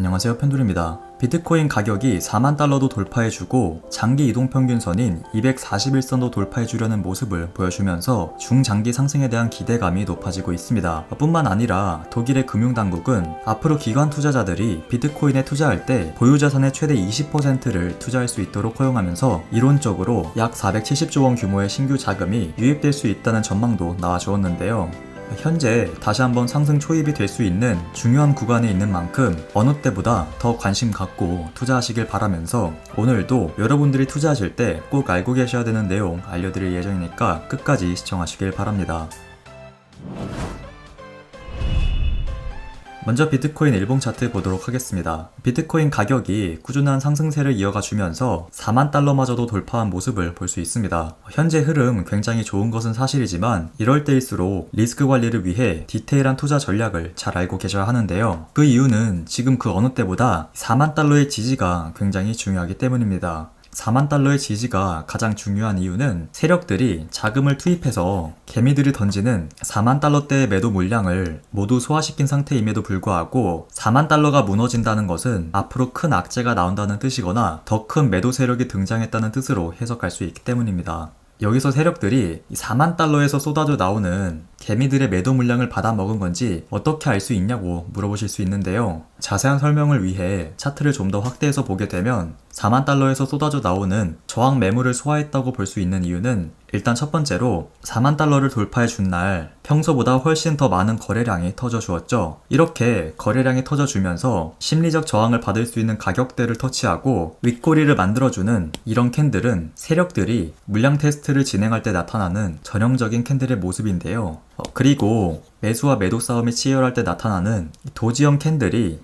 안녕하세요 펜돌입니다. 비트코인 가격이 4만 달러도 돌파해주고 장기 이동 평균선인 241선도 돌파해주려는 모습을 보여주면서 중장기 상승에 대한 기대감이 높아지고 있습니다. 뿐만 아니라 독일의 금융당국은 앞으로 기관 투자자들이 비트코인에 투자할 때 보유자산의 최대 20%를 투자할 수 있도록 허용하면서 이론적으로 약 470조 원 규모의 신규 자금이 유입될 수 있다는 전망도 나와주었는데요. 현재 다시 한번 상승 초입이 될 수 있는 중요한 구간에 있는 만큼 어느 때보다 더 관심 갖고 투자하시길 바라면서 오늘도 여러분들이 투자하실 때 꼭 알고 계셔야 되는 내용 알려드릴 예정이니까 끝까지 시청하시길 바랍니다. 먼저 비트코인 일봉 차트 보도록 하겠습니다. 비트코인 가격이 꾸준한 상승세를 이어가 주면서 4만 달러마저도 돌파한 모습을 볼 수 있습니다. 현재 흐름 굉장히 좋은 것은 사실이지만 이럴 때일수록 리스크 관리를 위해 디테일한 투자 전략을 잘 알고 계셔야 하는데요. 그 이유는 지금 그 어느 때보다 4만 달러의 지지가 굉장히 중요하기 때문입니다. 4만 달러의 지지가 가장 중요한 이유는 세력들이 자금을 투입해서 개미들이 던지는 4만 달러대의 매도 물량을 모두 소화시킨 상태임에도 불구하고 4만 달러가 무너진다는 것은 앞으로 큰 악재가 나온다는 뜻이거나 더 큰 매도 세력이 등장했다는 뜻으로 해석할 수 있기 때문입니다. 여기서 세력들이 4만 달러에서 쏟아져 나오는 개미들의 매도 물량을 받아 먹은 건지 어떻게 알 수 있냐고 물어보실 수 있는데요. 자세한 설명을 위해 차트를 좀 더 확대해서 보게 되면 4만 달러에서 쏟아져 나오는 저항 매물을 소화했다고 볼 수 있는 이유는 일단 첫 번째로 4만 달러를 돌파해 준 날 평소보다 훨씬 더 많은 거래량이 터져 주었죠. 이렇게 거래량이 터져 주면서 심리적 저항을 받을 수 있는 가격대를 터치하고 윗꼬리를 만들어주는 이런 캔들은 세력들이 물량 테스트를 진행할 때 나타나는 전형적인 캔들의 모습인데요. 어, 그리고 매수와 매도 싸움이 치열할 때 나타나는 이 도지형 캔들이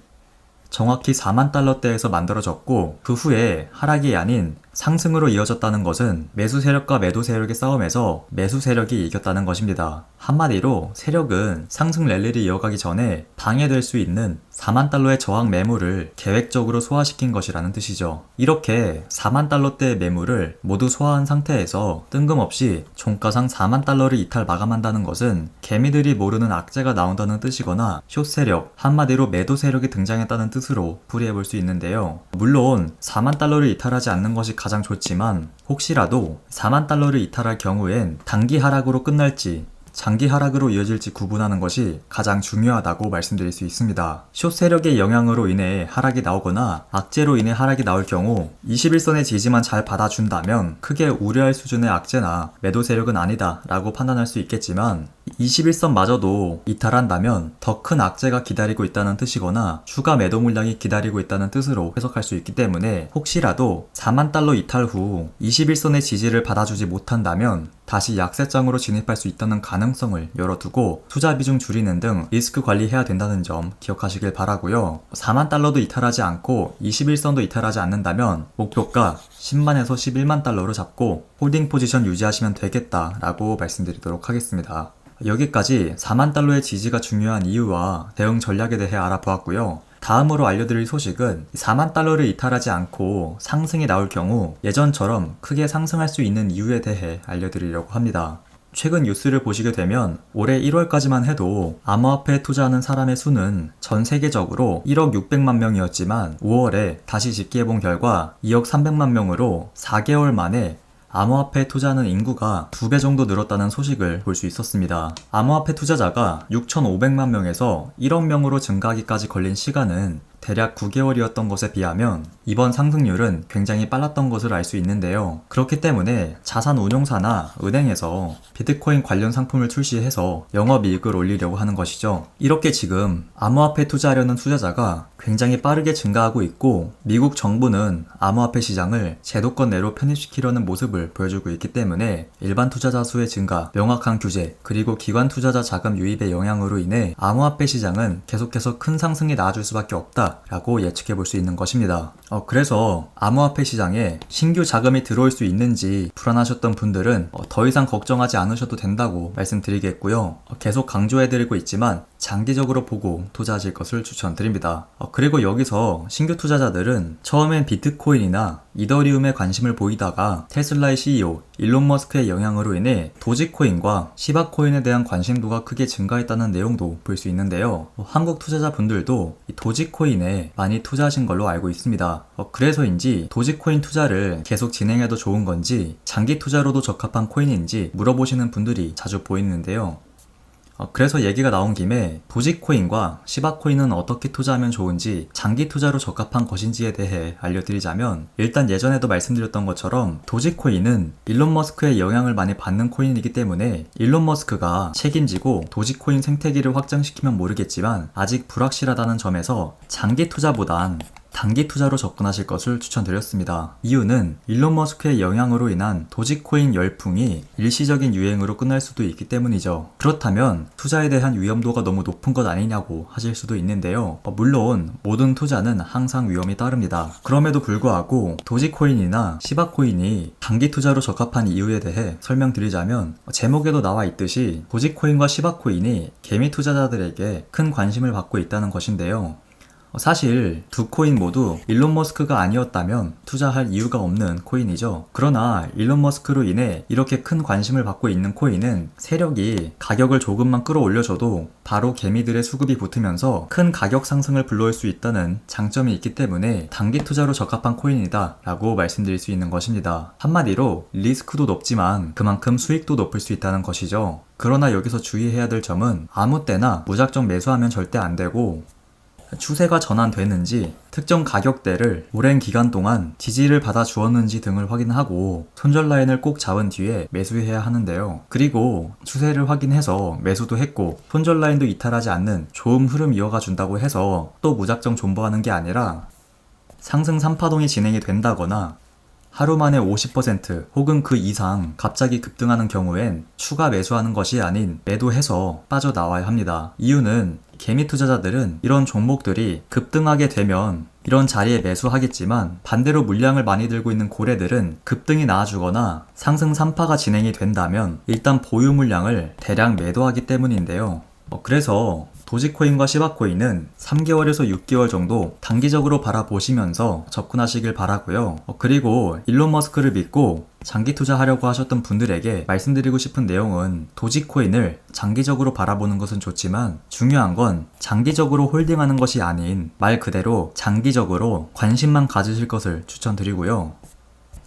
정확히 4만 달러대에서 만들어졌고 그 후에 하락이 아닌 상승으로 이어졌다는 것은 매수 세력과 매도 세력의 싸움에서 매수 세력이 이겼다는 것입니다. 한마디로 세력은 상승 랠리를 이어가기 전에 방해될 수 있는 4만 달러의 저항 매물을 계획적으로 소화시킨 것이라는 뜻이죠. 이렇게 4만 달러대의 매물을 모두 소화한 상태에서 뜬금없이 종가상 4만 달러를 이탈 마감한다는 것은 개미들이 모르는 악재가 나온다는 뜻이거나 숏 세력, 한마디로 매도 세력이 등장했다는 뜻으로 풀이해 볼 수 있는데요. 물론 4만 달러를 이탈하지 않는 것이 가장 좋지만 혹시라도 4만 달러를 이탈할 경우엔 단기 하락으로 끝날지 장기 하락으로 이어질지 구분하는 것이 가장 중요하다고 말씀드릴 수 있습니다. 숏 세력의 영향으로 인해 하락이 나오거나 악재로 인해 하락이 나올 경우 21선의 지지만 잘 받아준다면 크게 우려할 수준의 악재나 매도 세력은 아니다 라고 판단할 수 있겠지만 21선마저도 이탈한다면 더 큰 악재가 기다리고 있다는 뜻이거나 추가 매도 물량이 기다리고 있다는 뜻으로 해석할 수 있기 때문에 혹시라도 4만 달러 이탈 후 21선의 지지를 받아주지 못한다면 다시 약세장으로 진입할 수 있다는 가능성을 열어두고 투자 비중 줄이는 등 리스크 관리해야 된다는 점 기억하시길 바라고요. 4만 달러도 이탈하지 않고 21선도 이탈하지 않는다면 목표가 10만에서 11만 달러로 잡고 홀딩 포지션 유지하시면 되겠다라고 말씀드리도록 하겠습니다. 여기까지 4만 달러의 지지가 중요한 이유와 대응 전략에 대해 알아보았고요. 다음으로 알려드릴 소식은 4만 달러를 이탈하지 않고 상승이 나올 경우 예전처럼 크게 상승할 수 있는 이유에 대해 알려드리려고 합니다. 최근 뉴스를 보시게 되면 올해 1월까지만 해도 암호화폐에 투자하는 사람의 수는 전 세계적으로 1억 600만 명이었지만 5월에 다시 집계해본 결과 2억 300만 명으로 4개월 만에 암호화폐 투자하는 인구가 두 배 정도 늘었다는 소식을 볼 수 있었습니다. 암호화폐 투자자가 6,500만 명에서 1억 명으로 증가하기까지 걸린 시간은 대략 9개월이었던 것에 비하면 이번 상승률은 굉장히 빨랐던 것을 알 수 있는데요. 그렇기 때문에 자산 운용사나 은행에서 비트코인 관련 상품을 출시해서 영업이익을 올리려고 하는 것이죠. 이렇게 지금 암호화폐 투자하려는 투자자가 굉장히 빠르게 증가하고 있고 미국 정부는 암호화폐 시장을 제도권 내로 편입시키려는 모습을 보여주고 있기 때문에 일반 투자자 수의 증가, 명확한 규제, 그리고 기관 투자자 자금 유입의 영향으로 인해 암호화폐 시장은 계속해서 큰 상승이 나아질 수밖에 없다. 라고 예측해 볼 수 있는 것입니다. 어, 그래서 암호화폐 시장에 신규 자금이 들어올 수 있는지 불안하셨던 분들은 어, 더 이상 걱정하지 않으셔도 된다고 말씀드리겠고요. 어, 계속 강조해 드리고 있지만 장기적으로 보고 투자하실 것을 추천드립니다. 어, 그리고 여기서 신규 투자자들은 처음엔 비트코인이나 이더리움에 관심을 보이다가 테슬라의 CEO 일론 머스크의 영향으로 인해 도지코인과 시바코인에 대한 관심도가 크게 증가했다는 내용도 볼 수 있는데요. 어, 한국 투자자분들도 이 도지코인에 많이 투자하신 걸로 알고 있습니다. 어, 그래서인지 도지코인 투자를 계속 진행해도 좋은 건지 장기 투자로도 적합한 코인인지 물어보시는 분들이 자주 보이는데요. 어, 그래서 얘기가 나온 김에 도지코인과 시바코인은 어떻게 투자하면 좋은지 장기 투자로 적합한 것인지에 대해 알려드리자면 일단 예전에도 말씀드렸던 것처럼 도지코인은 일론 머스크의 영향을 많이 받는 코인이기 때문에 일론 머스크가 책임지고 도지코인 생태계를 확장시키면 모르겠지만 아직 불확실하다는 점에서 장기 투자보단 단기 투자로 접근하실 것을 추천드렸습니다. 이유는 일론 머스크의 영향으로 인한 도지코인 열풍이 일시적인 유행으로 끝날 수도 있기 때문이죠. 그렇다면 투자에 대한 위험도가 너무 높은 것 아니냐고 하실 수도 있는데요. 어, 물론 모든 투자는 항상 위험이 따릅니다. 그럼에도 불구하고 도지코인이나 시바코인이 단기 투자로 적합한 이유에 대해 설명드리자면 어, 제목에도 나와 있듯이 도지코인과 시바코인이 개미 투자자들에게 큰 관심을 받고 있다는 것인데요. 사실 두 코인 모두 일론 머스크가 아니었다면 투자할 이유가 없는 코인이죠. 그러나 일론 머스크로 인해 이렇게 큰 관심을 받고 있는 코인은 세력이 가격을 조금만 끌어올려줘도 바로 개미들의 수급이 붙으면서 큰 가격 상승을 불러올 수 있다는 장점이 있기 때문에 단기 투자로 적합한 코인이다 라고 말씀드릴 수 있는 것입니다. 한마디로 리스크도 높지만 그만큼 수익도 높을 수 있다는 것이죠. 그러나 여기서 주의해야 될 점은 아무 때나 무작정 매수하면 절대 안 되고 추세가 전환되는지 특정 가격대를 오랜 기간 동안 지지를 받아 주었는지 등을 확인하고 손절 라인을 꼭 잡은 뒤에 매수해야 하는데요. 그리고 추세를 확인해서 매수도 했고 손절 라인도 이탈하지 않는 좋은 흐름 이어가 준다고 해서 또 무작정 존버하는 게 아니라 상승 3파동이 진행이 된다거나 하루 만에 50% 혹은 그 이상 갑자기 급등하는 경우엔 추가 매수하는 것이 아닌 매도해서 빠져나와야 합니다. 이유는 개미 투자자들은 이런 종목들이 급등하게 되면 이런 자리에 매수하겠지만 반대로 물량을 많이 들고 있는 고래들은 급등이 나와주거나 상승 3파가 진행이 된다면 일단 보유 물량을 대량 매도하기 때문인데요. 어, 그래서 도지코인과 시바코인은 3개월에서 6개월 정도 단기적으로 바라보시면서 접근하시길 바라고요. 어, 그리고 일론 머스크를 믿고 장기 투자하려고 하셨던 분들에게 말씀드리고 싶은 내용은 도지코인을 장기적으로 바라보는 것은 좋지만 중요한 건 장기적으로 홀딩하는 것이 아닌 말 그대로 장기적으로 관심만 가지실 것을 추천드리고요.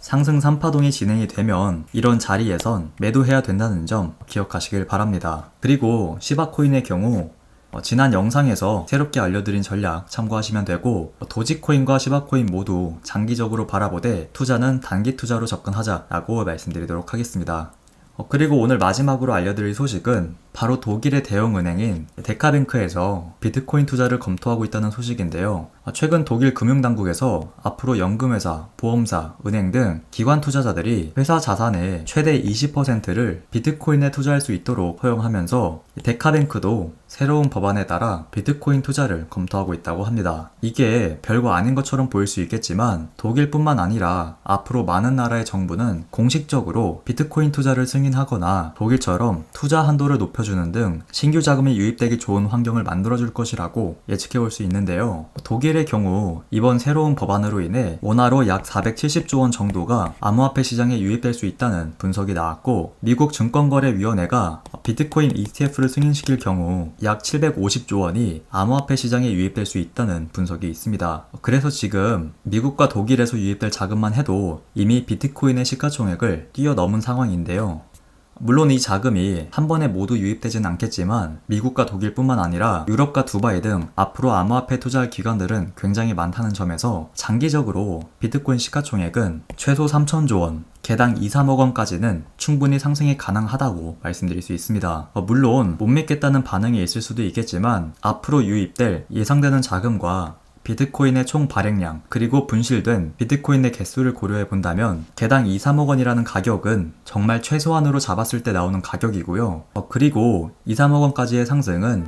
상승 3파동이 진행이 되면 이런 자리에선 매도해야 된다는 점 기억하시길 바랍니다. 그리고 시바코인의 경우 어, 지난 영상에서 새롭게 알려드린 전략 참고하시면 되고 어, 도지코인과 시바코인 모두 장기적으로 바라보되 투자는 단기 투자로 접근하자라고 말씀드리도록 하겠습니다. 어, 그리고 오늘 마지막으로 알려드릴 소식은 바로 독일의 대형 은행인 데카뱅크에서 비트코인 투자를 검토하고 있다는 소식인데요. 아, 최근 독일 금융당국에서 앞으로 연금회사, 보험사, 은행 등 기관 투자자들이 회사 자산의 최대 20%를 비트코인에 투자할 수 있도록 허용하면서 데카뱅크도 새로운 법안에 따라 비트코인 투자를 검토하고 있다고 합니다. 이게 별거 아닌 것처럼 보일 수 있겠지만 독일뿐만 아니라 앞으로 많은 나라의 정부는 공식적으로 비트코인 투자를 승인하거나 독일처럼 투자 한도를 높여 주는 등 신규 자금이 유입되기 좋은 환경을 만들어줄 것이라고 예측해 볼수 있는데요. 독일의 경우 이번 새로운 법안으로 인해 원화로 약 470조 원 정도가 암호화폐 시장에 유입될 수 있다는 분석이 나왔고 미국 증권거래위원회가 비트코인 ETF를 승인시킬 경우 약 750조 원이 암호화폐 시장에 유입될 수 있다는 분석이 있습니다. 그래서 지금 미국과 독일에서 유입될 자금만 해도 이미 비트코인의 시가총액을 뛰어넘은 상황인데요. 물론 이 자금이 한 번에 모두 유입되진 않겠지만 미국과 독일뿐만 아니라 유럽과 두바이 등 앞으로 암호화폐 투자할 기관들은 굉장히 많다는 점에서 장기적으로 비트코인 시가총액은 최소 3천조 원, 개당 2, 3억 원까지는 충분히 상승이 가능하다고 말씀드릴 수 있습니다. 어, 물론 못 믿겠다는 반응이 있을 수도 있겠지만 앞으로 유입될 예상되는 자금과 비트코인의 총 발행량 그리고 분실된 비트코인의 개수를 고려해 본다면 개당 2, 3억 원이라는 가격은 정말 최소한으로 잡았을 때 나오는 가격이고요. 어, 그리고 2, 3억 원까지의 상승은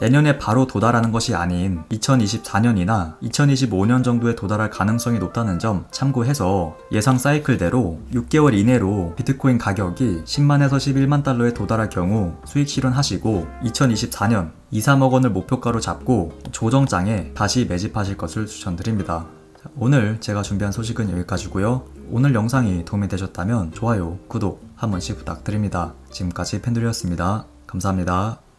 내년에 바로 도달하는 것이 아닌 2024년이나 2025년 정도에 도달할 가능성이 높다는 점 참고해서 예상 사이클대로 6개월 이내로 비트코인 가격이 10만에서 11만 달러에 도달할 경우 수익 실현하시고 2024년 2, 3억 원을 목표가로 잡고 조정장에 다시 매집하실 것을 추천드립니다. 자, 오늘 제가 준비한 소식은 여기까지고요. 오늘 영상이 도움이 되셨다면 좋아요, 구독 한 번씩 부탁드립니다. 지금까지 팬들이었습니다. 감사합니다.